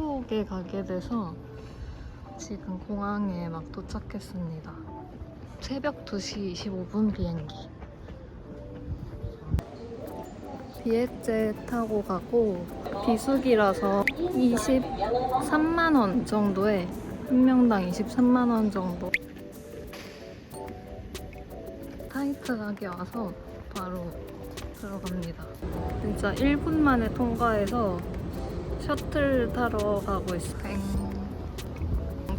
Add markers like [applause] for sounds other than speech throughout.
태국에 가게 돼서 지금 공항에 막 도착했습니다. 새벽 2시 25분 비행기. 비엣제 타고 가고 비수기라서 23만 원 정도에 한 명당 23만 원 정도. 타이트하게 와서 바로 들어갑니다. 진짜 1분 만에 통과해서 셔틀 타러 가고 있어요.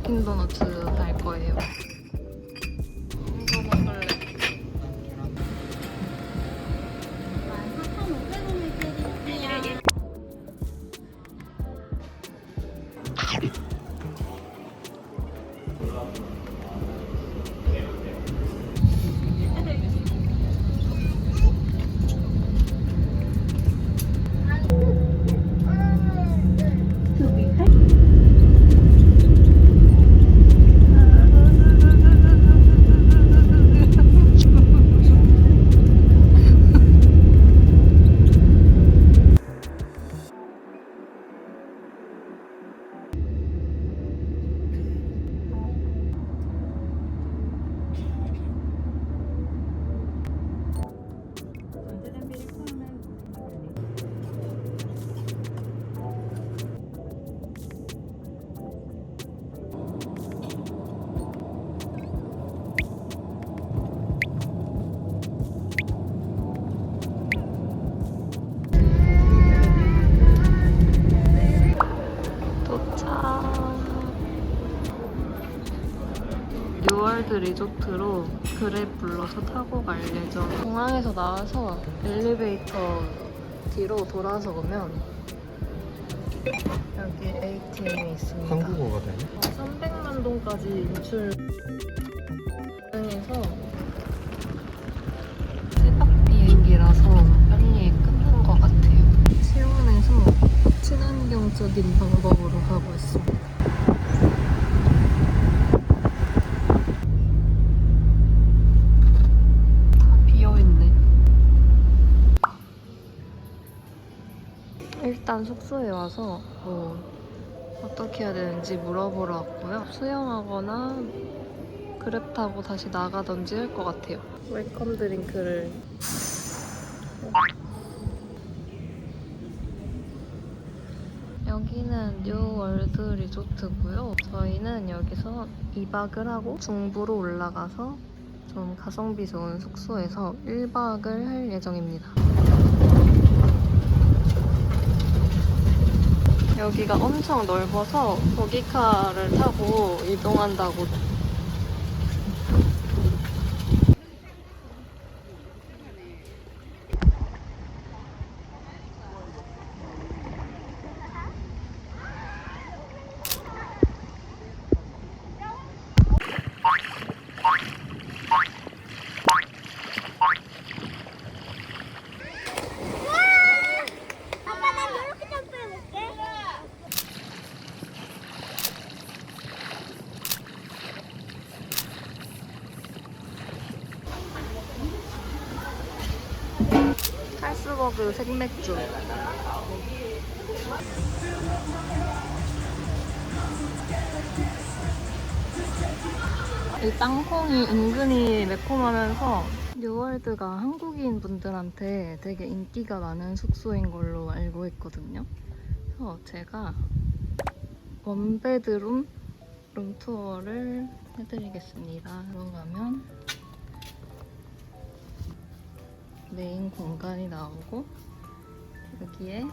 땡 도너츠 갈 거예요. 리조트로 그랩 불러서 타고 갈 예정. 공항에서 나와서 엘리베이터 뒤로 돌아서 오면 여기 ATM이 있습니다. 한국어가 되네? 300만 동까지 인출 가능해서 새벽 비행기라서 빨리 끝난 것 같아요. 시원해서 친환경적인 방법으로 가고 있습니다. 다 비어있네. 일단 숙소에 와서 뭐 어떻게 해야 되는지 물어보러 왔고요. 수영하거나 그랩 타고 다시 나가던지 할 것 같아요. 웰컴 드링크를 여기는 뉴월드 리조트고요. 저희는 여기서 2박을 하고 중부로 올라가서 좀 가성비 좋은 숙소에서 1박을 할 예정입니다. 여기가 엄청 넓어서 버기카를 타고 이동한다고 아빠 나 이렇게 점프해볼게. 칼스버그 생맥주 이 땅콩이 은근히 매콤하면서 뉴월드가 한국인 분들한테 되게 인기가 많은 숙소인 걸로 알고 있거든요. 그래서 제가 원베드룸 룸투어를 해드리겠습니다. 들어가면 메인 공간이 나오고 여기에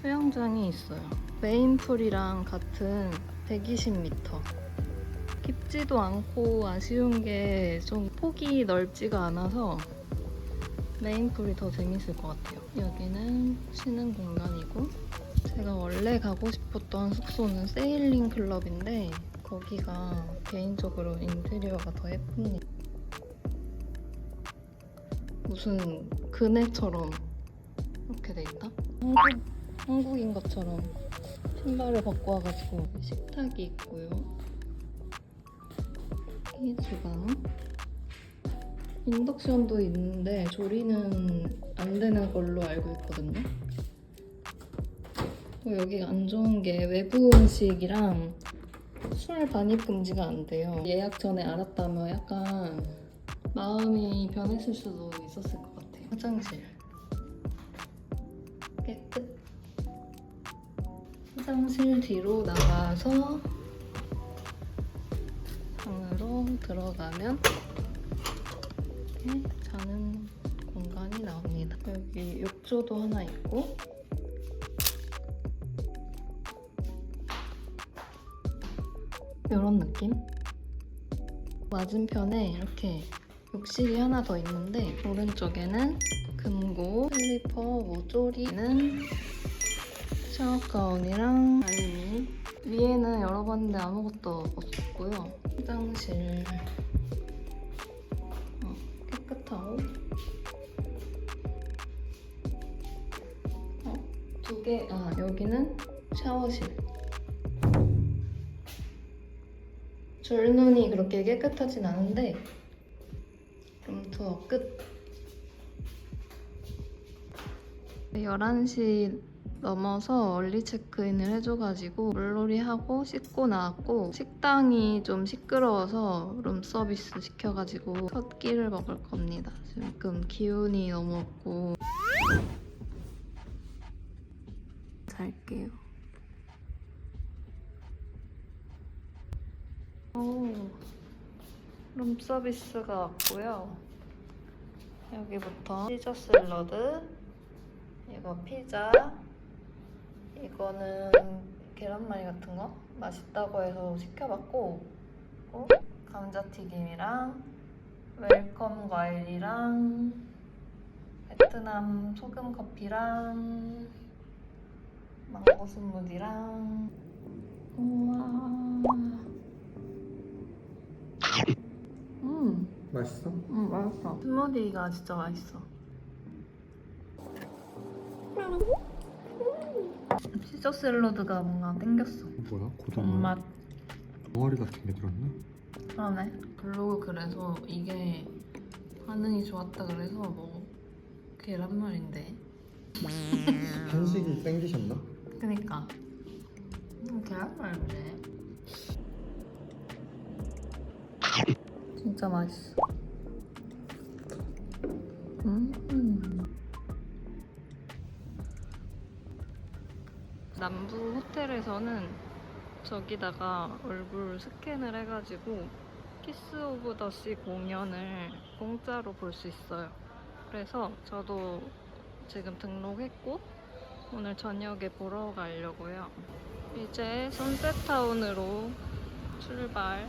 수영장이 있어요. 메인 풀이랑 같은 120m. 깊지도 않고 아쉬운 게 좀 폭이 넓지가 않아서 메인 풀이 더 재밌을 것 같아요. 여기는 쉬는 공간이고 제가 원래 가고 싶었던 숙소는 세일링 클럽인데 거기가 개인적으로 인테리어가 더 예쁩니다. 무슨 그네처럼 이렇게 돼 있다? 한국, 한국인 것처럼 신발을 벗고 와가지고 식탁이 있고요. 이 주방. 인덕션도 있는데 조리는 안 되는 걸로 알고 있거든요. 뭐 여기가 안 좋은 게 외부 음식이랑 술 반입 금지가 안 돼요. 예약 전에 알았다면 약간 마음이 변했을 수도 있었을 것 같아요. 화장실 깨끗. 화장실 뒤로 나가서 방으로 들어가면 이렇게 자는 공간이 나옵니다. 여기 욕조도 하나 있고 이런 느낌? 맞은편에 이렇게 욕실이 하나 더 있는데 오른쪽에는 금고, 슬리퍼, 모조리는 샤워 가운이랑 알미. 위에는 열어봤는데 아무것도 없었고요. 화장실. 어, 깨끗하고. 어, 두 개, 아 여기는 샤워실. 줄눈이 그렇게 깨끗하진 않은데 룸투어 끝 11시 넘어서 얼리 체크인을 해줘가지고 물놀이 하고 씻고 나왔고 식당이 좀 시끄러워서 룸 서비스 시켜가지고 첫 끼를 먹을 겁니다. 지금 기운이 너무 없고 잘게요. 오, 룸 서비스가 왔고요. 여기부터 시저 샐러드, 이거 피자, 이거는 계란말이 같은 거 맛있다고 해서 시켜봤고 그리고 감자튀김이랑 웰컴 과일이랑 베트남 소금 커피랑 망고 스무디랑 우와 음, 맛있어? 음 맛있어 스무디가 진짜 맛있어 시저 샐러드가 뭔가 땡겼어 뭐야? 고등어? 맛 덩어리 같은 게 들었네? 그러네 블로그 그래서 이게 반응이 좋았다 그래서 뭐 계란말인데 한식이 땡기셨나? 그니까 음, 계란말인데 진짜 맛있어 음. 남부 호텔에서는 저기다가 얼굴 스캔을 해가지고 키스 오브 더시 공연을 공짜로 볼 수 있어요. 그래서 저도 지금 등록했고 오늘 저녁에 보러 가려고요. 이제 선셋타운으로 출발.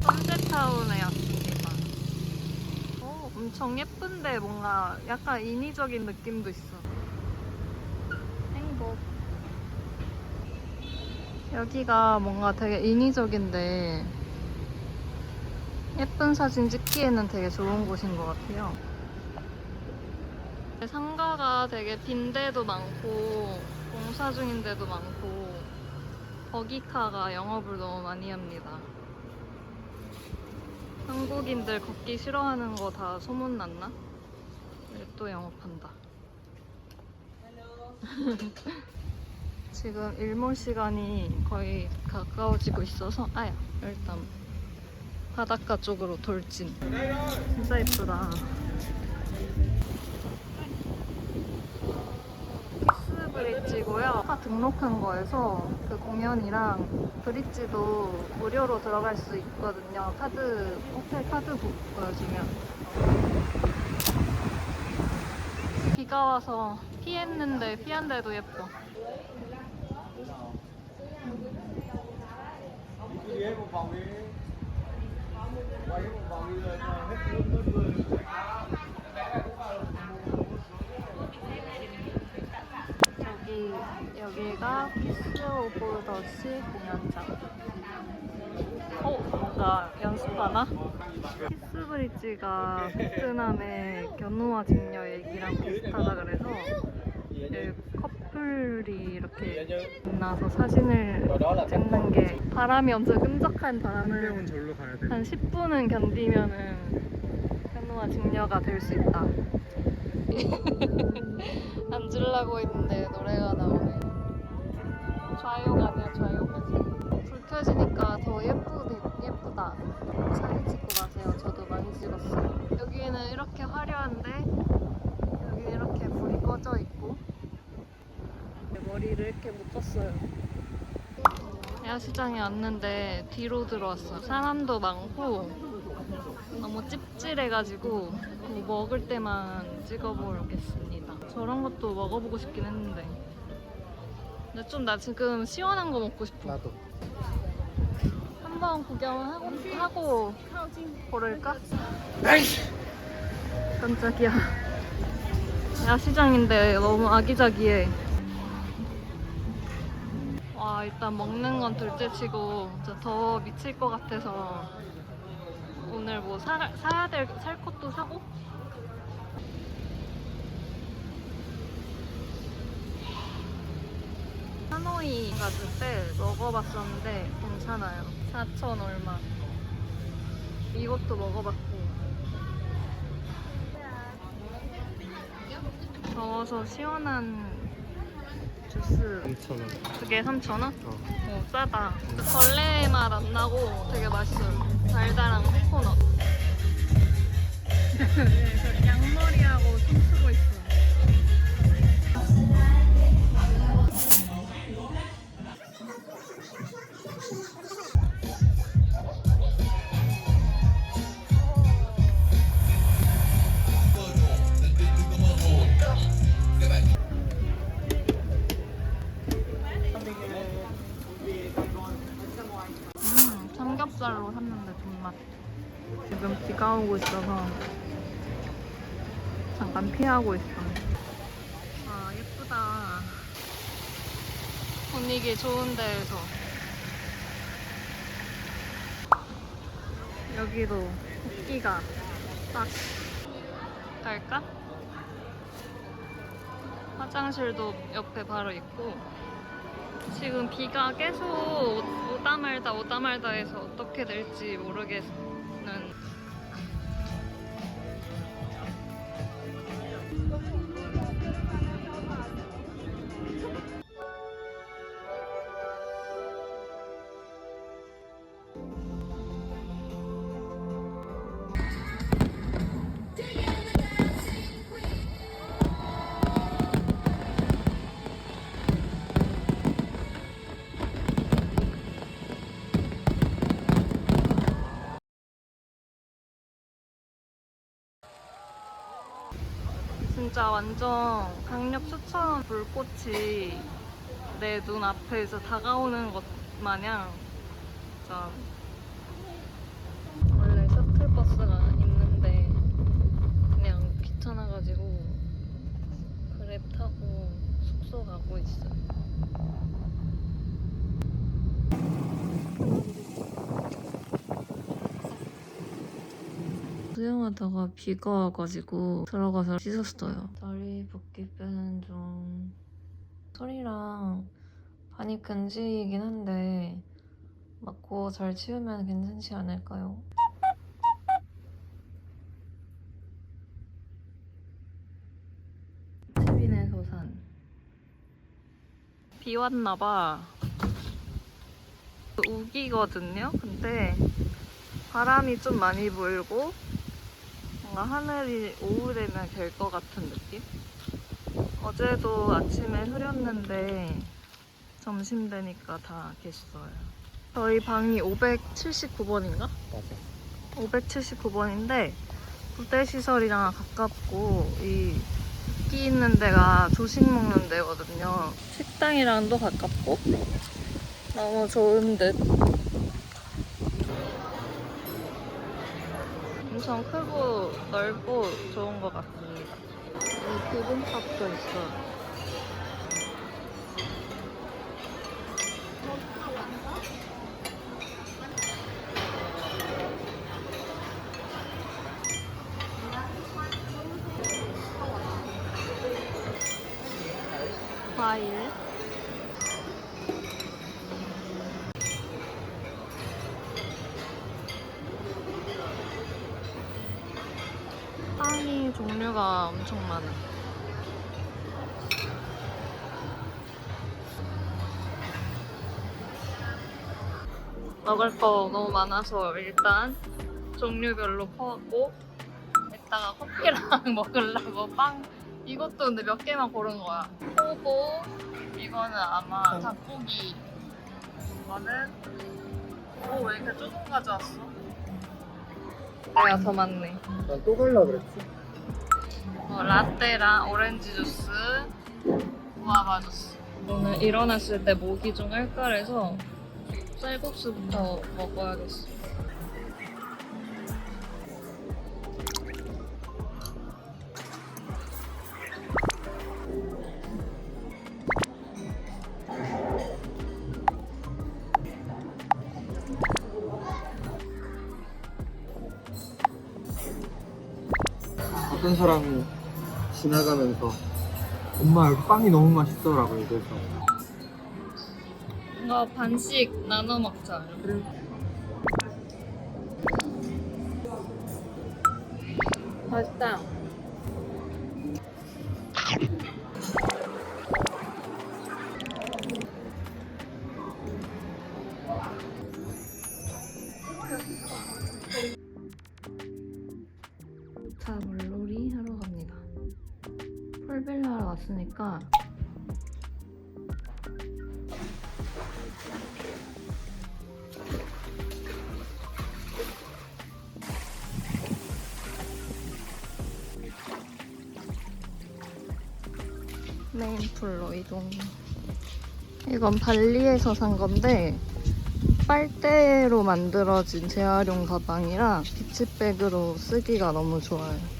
선셋타운에 왔습니다. 오, 엄청 예쁜데 뭔가 약간 인위적인 느낌도 있어. 행복. 여기가 뭔가 되게 인위적인데 예쁜 사진 찍기에는 되게 좋은 곳인 것 같아요. 상가가 되게 빈데도 많고 공사 중인데도 많고 버기카가 영업을 너무 많이 합니다. 한국인들 걷기 싫어하는 거 다 소문났나? 왜또 영업한다. [laughs] 지금 일몰 시간이 거의 가까워지고 있어서 아야 일단 바닷가 쪽으로 돌진. 진짜 예쁘다. 브릿지고요. 아까 등록한 거에서 그 공연이랑 브릿지도 무료로 들어갈 수 있거든요. 카드 호텔 카드북 보여주면. 비가 와서 피했는데 피한데도 예뻐. 여기 여기가 키스 오브 더시 공연장. 어 뭔가 연습하나? 키스 브릿지가 베트남의 견우와 직녀 얘기랑 비슷하다 그래서 그 커플이 이렇게 만나서 사진을 찍는 게 바람이 엄청 끈적한 바람을. 한 10분은 견디면은 현우와 직녀가 될 수 있다. [laughs] 앉으려고 했는데 노래가 나오네. 좌욕 아니야 좌욕이지. 불 켜지니까 더 예쁘 예쁘다. 사진 찍고 가세요. 저도 많이 찍었어요. 여기는 이렇게 화려한데 여기는 이렇게 불이 꺼져 있고 머리를 이렇게 묶었어요. 야시장에 왔는데 뒤로 들어왔어요. 사람도 많고 너무 찝찝해가지고 뭐 먹을 때만 찍어보겠습니다. 저런 것도 먹어보고 싶긴 했는데 근데 좀 나 지금 시원한 거 먹고 싶어. 나도. 한번 구경하고 하고 고를까? 깜짝이야. 야시장인데 너무 아기자기해. 와 일단 먹는 건 둘째치고 진짜 더 미칠 것 같아서 오늘 뭐 사, 사야 될 살 것도 사고 하노이 갔을 때 먹어봤었는데 괜찮아요 4천 얼마 이것도 먹어봤고 더워서 시원한 주스 3,000원. 그게 3,000원? 어. 어, 싸다. 벌레 맛 안 나고 되게 맛있어요. 달달한 코코넛. [laughs] 하고 있어. 아, 예쁘다. 분위기 좋은 데에서. 여기도 토끼가 딱 갈까? 화장실도 옆에 바로 있고 지금 비가 계속 오다 말다 오다 말다 해서 어떻게 될지 모르겠는 진짜 완전 강력 추천 불꽃이 내 눈 앞에서 다가오는 것 마냥 진짜 원래 셔틀버스가 있는데 그냥 귀찮아가지고 그랩 타고 숙소 가고 있어요. 수영하다가 비가 와가지고 들어가서 씻었어요. 다리 붓기 빼는 중 소리랑 반이 근지이긴 한데 맞고 잘 치우면 괜찮지 않을까요? 치빈의 소산 비 왔나봐 우기거든요 근데 바람이 좀 많이 불고 뭔가 하늘이 오후 되면 갤것 같은 느낌? 어제도 아침에 흐렸는데 점심 되니까 다 계셨어요. 저희 방이 579번인가? 맞아. 579번인데 부대 시설이랑 가깝고 이 끼 있는 데가 조식 먹는 데거든요. 식당이랑도 가깝고 너무 좋은 듯. 엄청 크고 넓고 좋은 것 같습니다. 이 비빔밥도 있어요. 과일. 먹을 거 너무 많아서 일단 종류별로 퍼왔고 이따가 커피랑 [laughs] 먹으려고 빵 이것도 근데 몇 개만 고른 거야. 포고 이거는 아마 닭고기. 이거는 오왜 이렇게 조금 가져왔어? 내가 더 많네. 난또 갈라 그랬지. 어, 라떼랑 오렌지 주스 구아바 주스. 오늘 일어났을 때 목이 좀 깔깔해서 쌀국수부터 먹어야겠어. 어떤 사람이 지나가면서 엄마 빵이 너무 맛있더라고 얘기해서 뭔가 반씩 나눠 먹자 그래. 맛있다 메인풀로 이동. 이건 발리에서 산 건데 빨대로 만들어진 재활용 가방이라 비치백으로 쓰기가 너무 좋아요.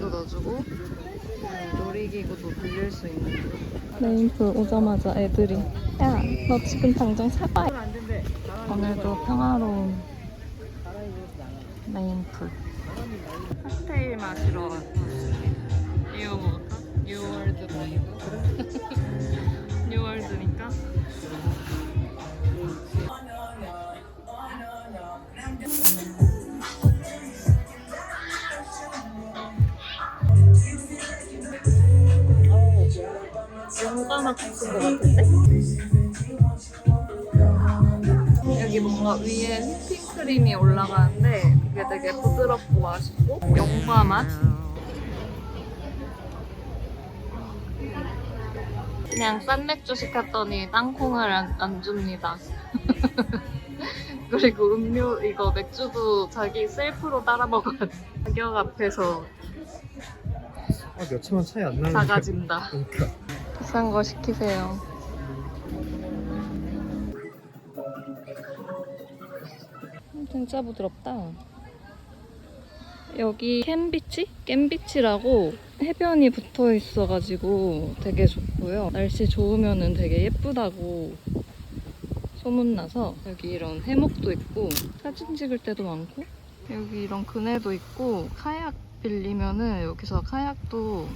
바람도 넣어주고 네, 놀이기구도 빌릴 수 있는 메인풀 오자마자 애들이 야 너 지금 당장 사과 오늘도 평화로운 메인풀. 칵테일 마시러 왔습니다? 뉴월드 브레이 연가 맛인 것 같은데? 여기 뭔가 위에 휘핑크림이 올라가는데 그게 되게 부드럽고 맛있고 연과 맛? 그냥 싼 맥주 시켰더니 땅콩을 안, 안 줍니다. [laughs] 그리고 음료 이거 맥주도 자기 셀프로 따라 먹어야 돼. 가격 앞에서 아, 몇천 원 차이 안 나는데 작아진다. 그러니까 비싼 거 시키세요. 음, 진짜 부드럽다. 여기 캔비치? 깸비치라고 해변이 붙어 있어가지고 되게 좋고요. 날씨 좋으면은 되게 예쁘다고 소문나서 여기 이런 해먹도 있고 사진 찍을 때도 많고 여기 이런 그네도 있고 카약 빌리면은 여기서 카약도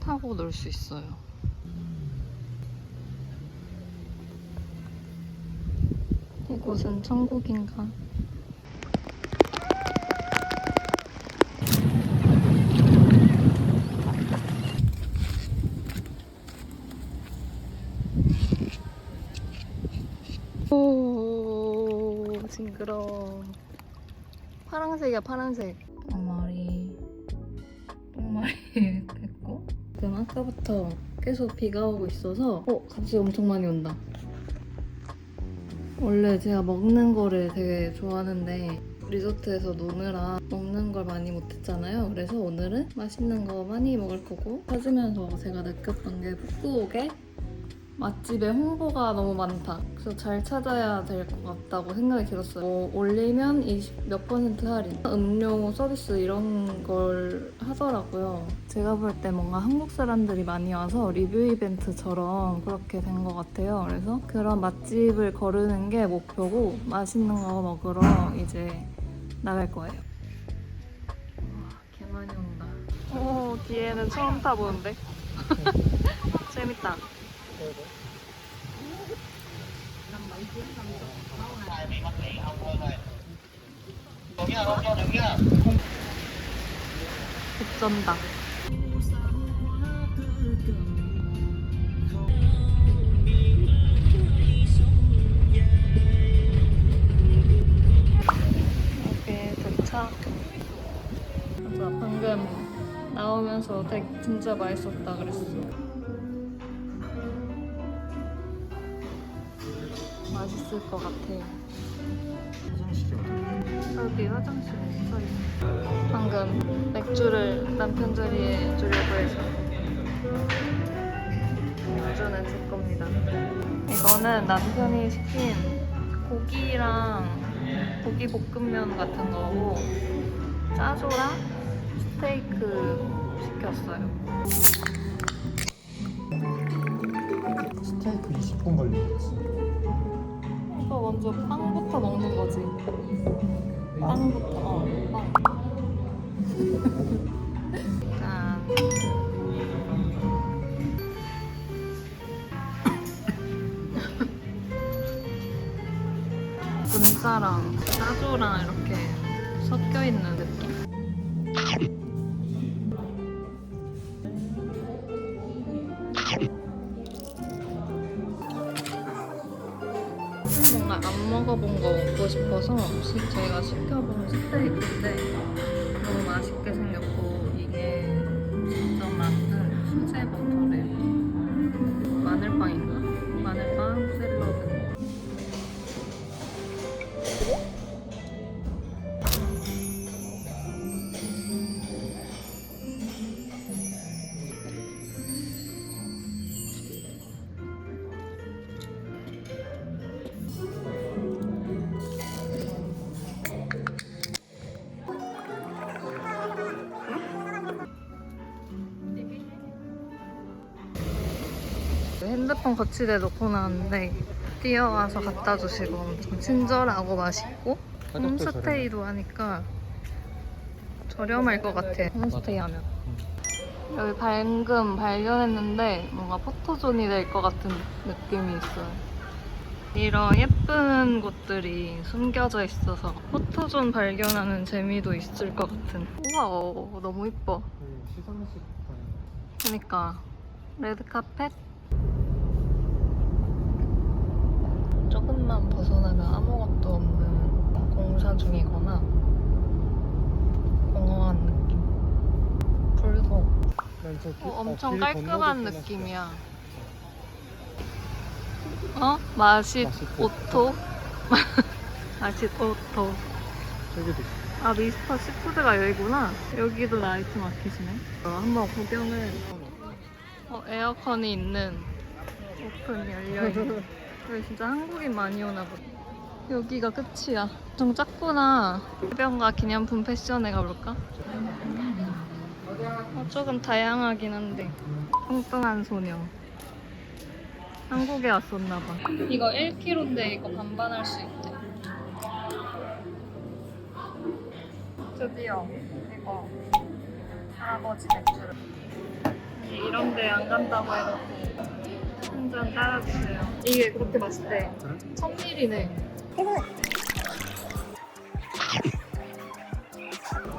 타고 놀 수 있어요. 이곳은 천국인가? 오, 징그러워. 파란색이야, 파란색. 똥머리. 똥머리 됐고. 지금 아까부터 계속 비가 오고 있어서, 어, 갑자기 엄청 많이 온다. 원래 제가 먹는 거를 되게 좋아하는데 리조트에서 노느라 먹는 걸 많이 못했잖아요. 그래서 오늘은 맛있는 거 많이 먹을 거고 찾으면서 제가 느꼈던 게 푸꾸옥에 맛집에 홍보가 너무 많다. 그래서 잘 찾아야 될 것 같다고 생각이 들었어요. 뭐 올리면 20, 몇 퍼센트 할인, 음료 서비스 이런 걸 하더라고요. 제가 볼 때 뭔가 한국 사람들이 많이 와서 리뷰 이벤트처럼 그렇게 된 것 같아요. 그래서 그런 맛집을 거르는 게 목표고 맛있는 거 먹으러 이제 나갈 거예요. 와, 개 많이 온다. 오, 뒤에는 처음 타보는데? [laughs] [laughs] [laughs] 재밌다. 도착. 맞아, 방금 나오면서 되게 진짜 맛있었다 그랬어. 있을 것 같아요. 화장실이 어디? 여기 화장실에 서 있어. 방금 맥주를 남편 자리에 주려고 해서 맥주는 제 겁니다. 이거는 남편이 시킨 고기랑 고기 볶음면 같은 거고 짜조랑 스테이크 시켰어요. 스테이크 20분 걸리겠지. 먼저 빵부터 먹는 거지. 빵부터. 어, 빵. 짠. [laughs] 분짜랑 짜조랑 이렇게 섞여 있는 느낌. 시- 저희가 시켜본 스테이크인데 너무 맛있게 생겼고 핸드폰 거치대 놓고 나왔는데 뛰어와서 갖다 주시고 엄청 친절하고 맛있고 홈스테이도 하니까 저렴할 것 같아 홈스테이 하면. 여기 방금 발견했는데 뭔가 포토존이 될 것 같은 느낌이 있어요. 이런 예쁜 곳들이 숨겨져 있어서 포토존 발견하는 재미도 있을 것 같은. 우와 어, 너무 이뻐. 그 시상식 그러니까 레드카펫 조금만 벗어나면 아무것도 없는 공사 중이거나 공허한 느낌 불도 어, 엄청 길 깔끔한. 느낌이야 어? 맛이 맛있고. 오토? [laughs] 맛이 오토 저기도. 아 미스터 시푸드가 여기구나 여기도 나이트 마켓이네 어, 한번 구경을 어, 에어컨이 있는 오픈 열려있는 [laughs] 여기 진짜 한국인 많이 오나 보다. 여기가 끝이야. 좀 작구나. 해변가 기념품 패션에 가볼까? 어, 조금 다양하긴 한데. 뚱뚱한 소녀. 한국에 왔었나 봐. 이거 1kg인데 이거 반반할 수 있대. 드디어 이거 할아버지 맥주를 이런 데 안 간다고 해놓고 한 잔 따라주세요. 이게 그렇게 맛있대. 그래? 천밀이네.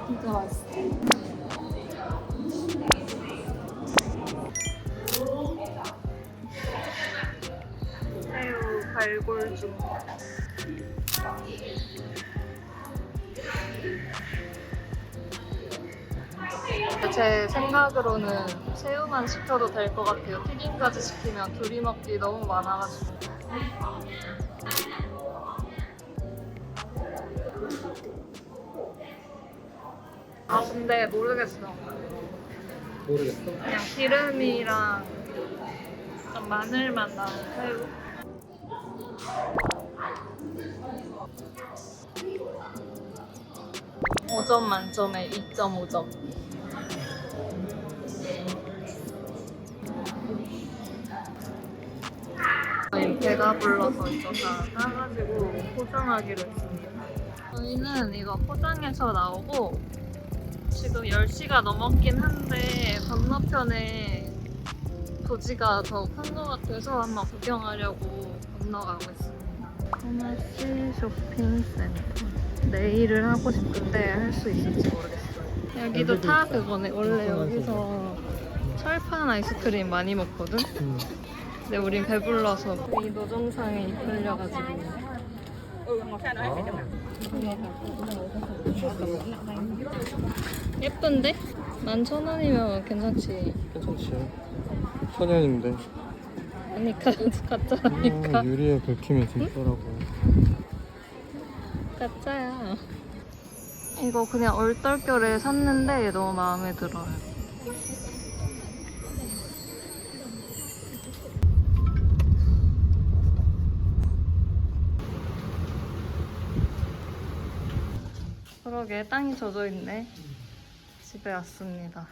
진짜 맛있어. 새우 발골죽 제 생각으로는 새우만 시켜도 될 것 같아요. 튀김까지 시키면 둘이 먹기 너무 많아가지고. 아 근데 모르겠어. 모르겠어. 그냥 기름이랑 좀 마늘만 나온 새우. 오점 만점에 2.5점. 배가 불러서 이거 다 사가지고 포장하기로 했습니다. 저희는 이거 포장해서 나오고 지금 10시가 넘었긴 한데 건너편에 도지가 더 큰 것 같아서 한번 구경하려고 건너가고 있습니다. 하나시 쇼핑센터. 내일을 하고 싶은데 할 수 있을지 모르겠어요. 여기도 다 그거네. 원래 여기서 철판 아이스크림 많이 먹거든? 응. 근데 우린 배불러서 이 노점상에 이끌려가지고 예쁜데? 만 천 원이면 괜찮지 괜찮지. 천연인데. 아니 가, 가짜니까 아, 유리에 긁히면 들더라고. 가짜야 이거 그냥 얼떨결에 샀는데 너무 마음에 들어요 그러게 땅이 젖어 있네. 집에 왔습니다